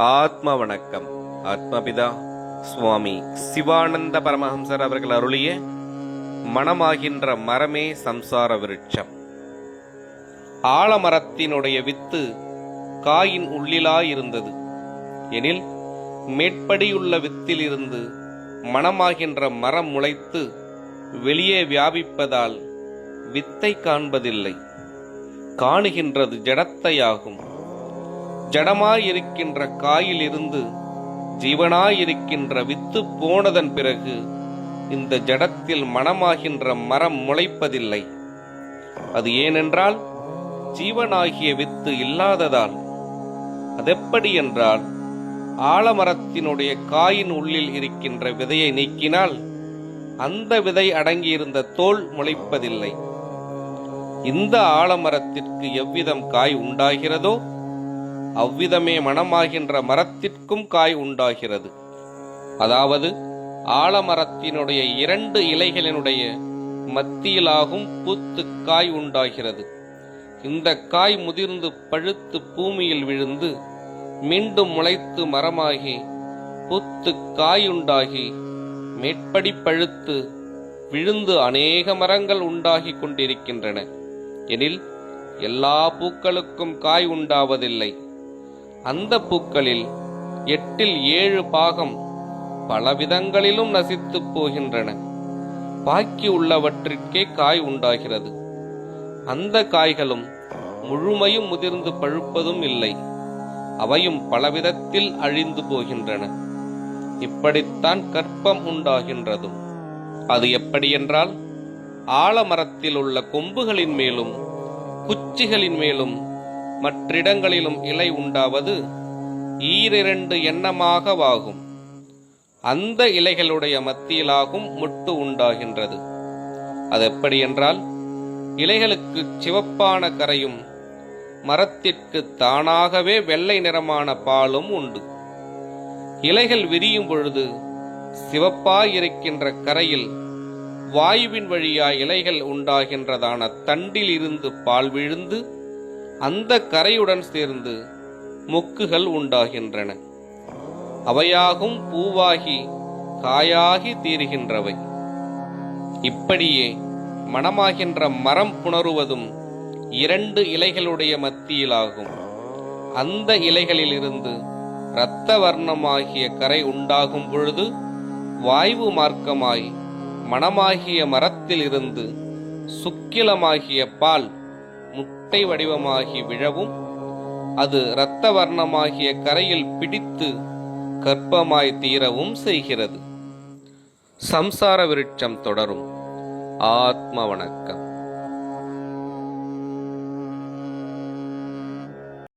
ஆத்ம வணக்கம் ஆத்மபிதா சுவாமி சிவானந்த பரமஹம்சர் அவர்கள் அருளிய மனமாகின்ற மரமே சம்சார விருட்சம். ஆலமரத்தினுடைய வித்து காயின் உள்ளிலாயிருந்தது. எனில் மேற்படியுள்ள வித்திலிருந்து மனமாகின்ற மரம் முளைத்து வெளியே வியாபிப்பதால் வித்தை காண்பதில்லை. காணுகின்றது ஜடத்தையாகும். ஜடமாயிருக்கின்ற காயிலிருந்து ஜீவனாயிருக்கின்ற வித்து போனதன் பிறகு இந்த ஜடத்தில் மனமாகின்ற மரம் முளைப்பதில்லை. அது ஏனென்றால் ஜீவனாகிய வித்து இல்லாததால். அதெப்படி என்றால் ஆலமரத்தினுடைய காயின் உள்ளில் இருக்கின்ற விதையை நீக்கினால் அந்த விதை அடங்கியிருந்த தோல் முளைப்பதில்லை. இந்த ஆலமரத்திற்கு எவ்விதம் காய் உண்டாகிறதோ அவ்விதமே மனமாகின்ற மரத்திற்கும் காய் உண்டாகிறது. அதாவது ஆலமரத்தினுடைய இரண்டு இலைகளினுடைய மத்தியிலாகும் பூத்து காய் உண்டாகிறது. இந்த காய் முதிர்ந்து பழுத்து பூமியில் விழுந்து மீண்டும் முளைத்து மரமாகி பூத்து காயுண்டாகி மேற்படி பழுத்து விழுந்து அநேக மரங்கள் உண்டாகி கொண்டிருக்கின்றன. எனில் எல்லா பூக்களுக்கும் காய் உண்டாவதில்லை. அந்த பூக்களில் எட்டில் ஏழு பாகம் பலவிதங்களிலும் நசித்துப் போகின்றன. பாக்கி உள்ளவற்றிற்கே காய் உண்டாகிறது. அந்த காய்களும் முழுமையும் முதிர்ந்து பழுப்பதும் இல்லை. அவையும் பலவிதத்தில் அழிந்து போகின்றன. இப்படித்தான் கற்பம் உண்டாகின்றதும் அது எப்படியென்றால் ஆலமரத்தில் உள்ள கொம்புகளின் மேலும் குச்சிகளின் மேலும் மற்றிடங்களிலும் இலை உண்டாவது ஈரிரண்டு எண்ணமாகவாகும். அந்த இலைகளுடைய மத்தியிலாகும் முட்டு உண்டாகின்றது. அது எப்படியென்றால் இலைகளுக்கு சிவப்பான கரையும் மரத்திற்கு தானாகவே வெள்ளை நிறமான பாலும் உண்டு. இலைகள் விரியும் பொழுது சிவப்பாயிருக்கின்ற கரையில் வாயுவின் வழியா இலைகள் உண்டாகின்றதான தண்டில் இருந்து பால் விழுந்து அந்த கரையுடன் சேர்ந்து மொக்குகள் உண்டாகின்றன. அவையாகும் பூவாகி காயாகி தீருகின்றவை. இப்படியே மனமாகின்ற மரம் புணருவதும் இரண்டு இலைகளுடைய மத்தியிலாகும். அந்த இலைகளிலிருந்து இரத்த வர்ணமாகிய கரை உண்டாகும் பொழுது வாய்வு மார்க்கமாய் மனமாகிய மரத்திலிருந்து சுக்கிலமாகிய பால் முட்டை வடிவமாகி விழவும் அது இரத்த வர்ணமாகிய கரையில் பிடித்து கற்பமாய் தீரவும் செய்கிறது. சம்சார விருட்சம் தொடரும். ஆத்ம வணக்கம்.